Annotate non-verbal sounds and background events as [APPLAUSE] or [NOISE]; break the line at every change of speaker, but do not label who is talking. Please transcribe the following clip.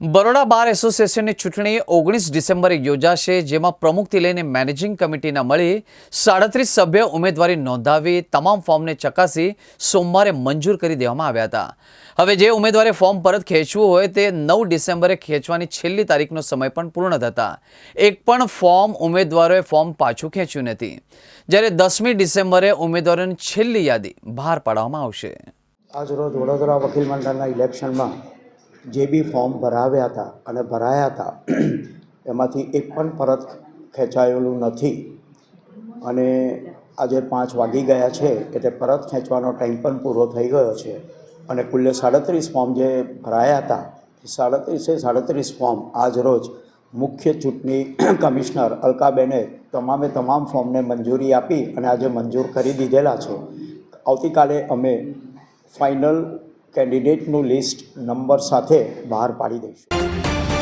બરોડા બાર એસોસિએશનની ચૂંટણી ઓગણીસ ડિસેમ્બરે યોજાશે, જેમાં પ્રમુખથી લઈને મેનેજિંગ કમિટીના મળી સાડત્રીસ સભ્ય ઉમેદવારી નોંધાવી તમામ ફોર્મને ચકાસી સોમવારે મંજૂર કરી દેવામાં આવ્યા હતા. હવે જે ઉમેદવારે ફોર્મ પરત ખેંચવું હોય તે નવ ડિસેમ્બરે ખેંચવાની છેલ્લી તારીખનો સમય પણ પૂર્ણ થતા. એક પણ ફોર્મ ઉમેદવારોએ ફોર્મ પાછું ખેંચ્યું નથી. જ્યારે દસમી ડિસેમ્બરે ઉમેદવારોની છેલ્લી યાદી બહાર પાડવામાં આવશે.
આજરોજ વડોદરા વકીલ મંડળના ઇલેક્શનમાં જે બી ફોર્મ ભરાવ્યા હતા અને ભરાયા હતા, એમાંથી એક પણ પરત ખેંચાયેલું નથી. અને આજે પાંચ વાગી ગયા છે એટલે પરત ખેંચવાનો ટાઈમ પણ પૂરો થઈ ગયો છે. અને કુલ્લે સાડત્રીસ ફોર્મ જે ભરાયા હતા સાડત્રીસે સાડત્રીસ ફોર્મ આજ રોજ મુખ્ય ચૂંટણી [CLEARS THROAT] કમિશનર અલકાબેને તમામે તમામ ફોર્મને મંજૂરી આપી અને આજે મંજૂર કરી દીધેલા છે. આવતીકાલે અમે ફાઇનલ કેન્ડિડેટનું લિસ્ટ નંબર સાથે બહાર પાડી દઈશું.